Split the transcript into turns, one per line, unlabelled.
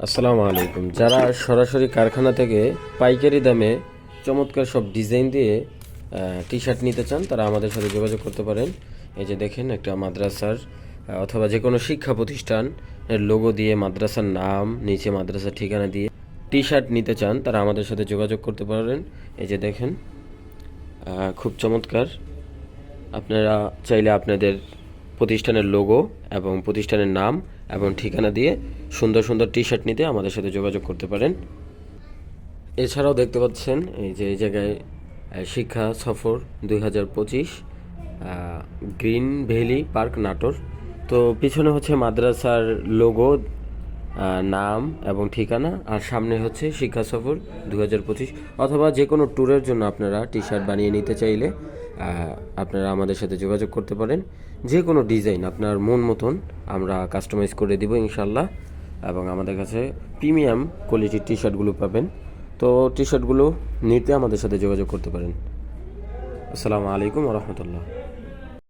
আসসালামু আলাইকুম। যারা সরাসরি কারখানা থেকে পাইকারি দামে চমৎকার সব ডিজাইন দিয়ে টি শার্ট নিতে চান, তারা আমাদের সাথে যোগাযোগ করতে পারেন। এই যে দেখেন, একটা মাদ্রাসার অথবা যে কোনো শিক্ষা প্রতিষ্ঠান লোগো দিয়ে, মাদ্রাসার নাম, নিচে মাদ্রাসার ঠিকানা দিয়ে টি শার্ট নিতে চান, তারা আমাদের সাথে যোগাযোগ করতে পারেন। এই যে দেখেন খুব চমৎকার। আপনারা চাইলে আপনাদের প্রতিষ্ঠানের লোগো এবং প্রতিষ্ঠানের নাম এবং ঠিকানা দিয়ে সুন্দর সুন্দর টি শার্ট নিতে আমাদের সাথে যোগাযোগ করতে পারেন। এছাড়াও দেখতে পাচ্ছেন এই যে এই জায়গায় শিক্ষা সফর দুই হাজার পঁচিশ গ্রিন ভ্যালি পার্ক নাটোর। তো পিছনে হচ্ছে মাদ্রাসার লোগো নাম এবং ঠিকানা, আর সামনে হচ্ছে শিক্ষা সফর দু হাজার পঁচিশ। অথবা যে কোনো ট্যুরের জন্য আপনারা টি শার্ট বানিয়ে নিতে চাইলে আপনারা আমাদের সাথে যোগাযোগ করতে পারেন। যে কোনো ডিজাইন আপনার মন মতন আমরা কাস্টমাইজ করে দিব ইনশাল্লাহ এবং আমাদের কাছে প্রিমিয়াম কোয়ালিটির টি শার্টগুলো পাবেন। তো টি শার্টগুলো নিতে আমাদের সাথে যোগাযোগ করতে পারেন। আসসালামু আলাইকুম রহমতুল্লাহ।